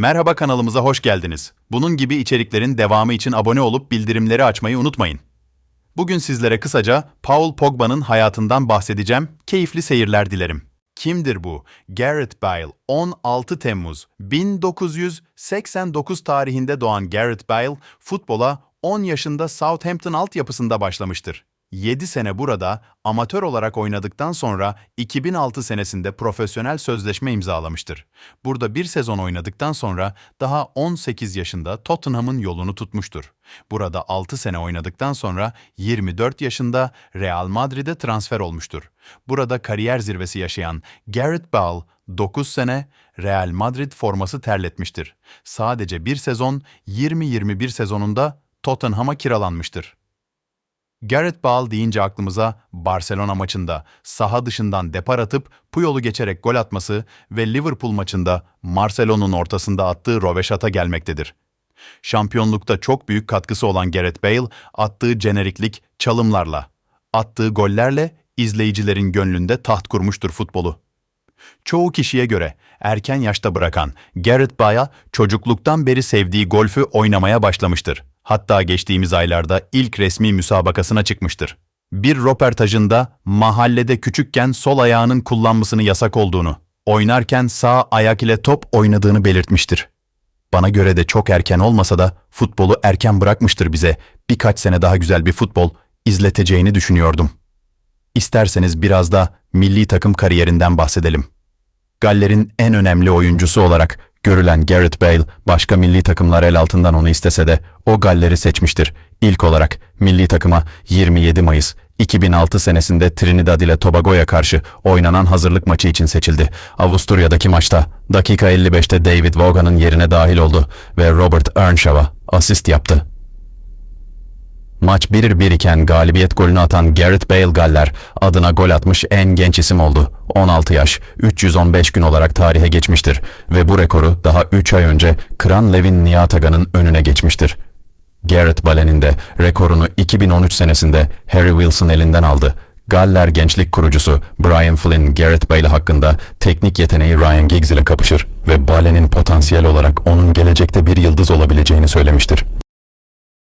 Merhaba kanalımıza hoş geldiniz. Bunun gibi içeriklerin devamı için abone olup bildirimleri açmayı unutmayın. Bugün sizlere kısaca Paul Pogba'nın hayatından bahsedeceğim. Keyifli seyirler dilerim. Kimdir bu? Gareth Bale 16 Temmuz 1989 tarihinde doğan Gareth Bale futbola 10 yaşında Southampton altyapısında başlamıştır. 7 sene burada amatör olarak oynadıktan sonra 2006 senesinde profesyonel sözleşme imzalamıştır. Burada bir sezon oynadıktan sonra daha 18 yaşında Tottenham'ın yolunu tutmuştur. Burada 6 sene oynadıktan sonra 24 yaşında Real Madrid'e transfer olmuştur. Burada kariyer zirvesi yaşayan Gareth Bale 9 sene Real Madrid forması terletmiştir. Sadece bir sezon 20-21 sezonunda Tottenham'a kiralanmıştır. Gareth Bale deyince aklımıza Barcelona maçında saha dışından depar atıp Puyol'u geçerek gol atması ve Liverpool maçında Marcelo'nun ortasında attığı roveşata gelmektedir. Şampiyonlukta çok büyük katkısı olan Gareth Bale attığı jeneriklik çalımlarla, attığı gollerle izleyicilerin gönlünde taht kurmuştur futbolu. Çoğu kişiye göre erken yaşta bırakan Gareth Bale çocukluktan beri sevdiği golfü oynamaya başlamıştır. Hatta geçtiğimiz aylarda ilk resmi müsabakasına çıkmıştır. Bir röportajında mahallede küçükken sol ayağının kullanmasını yasak olduğunu, oynarken sağ ayak ile top oynadığını belirtmiştir. Bana göre de çok erken olmasa da futbolu erken bırakmıştır bize. Birkaç sene daha güzel bir futbol izleteceğini düşünüyordum. İsterseniz biraz da milli takım kariyerinden bahsedelim. Galler'in en önemli oyuncusu olarak görülen Gareth Bale başka milli takımlar el altından onu istese de o Galler'i seçmiştir. İlk olarak milli takıma 27 Mayıs 2006 senesinde Trinidad ile Tobago'ya karşı oynanan hazırlık maçı için seçildi. Avusturya'daki maçta dakika 55'te David Vaughan'ın yerine dahil oldu ve Robert Earnshaw'a asist yaptı. Maç 1-1 iken galibiyet golünü atan Gareth Bale Galler adına gol atmış en genç isim oldu. 16 yaş, 315 gün olarak tarihe geçmiştir ve bu rekoru daha 3 ay önce Kran Levin Niataga'nın önüne geçmiştir. Gareth Bale'nin de rekorunu 2013 senesinde Harry Wilson elinden aldı. Galler gençlik kurucusu Brian Flynn Gareth Bale hakkında teknik yeteneği Ryan Giggs ile kapışır ve Bale'nin potansiyel olarak onun gelecekte bir yıldız olabileceğini söylemiştir.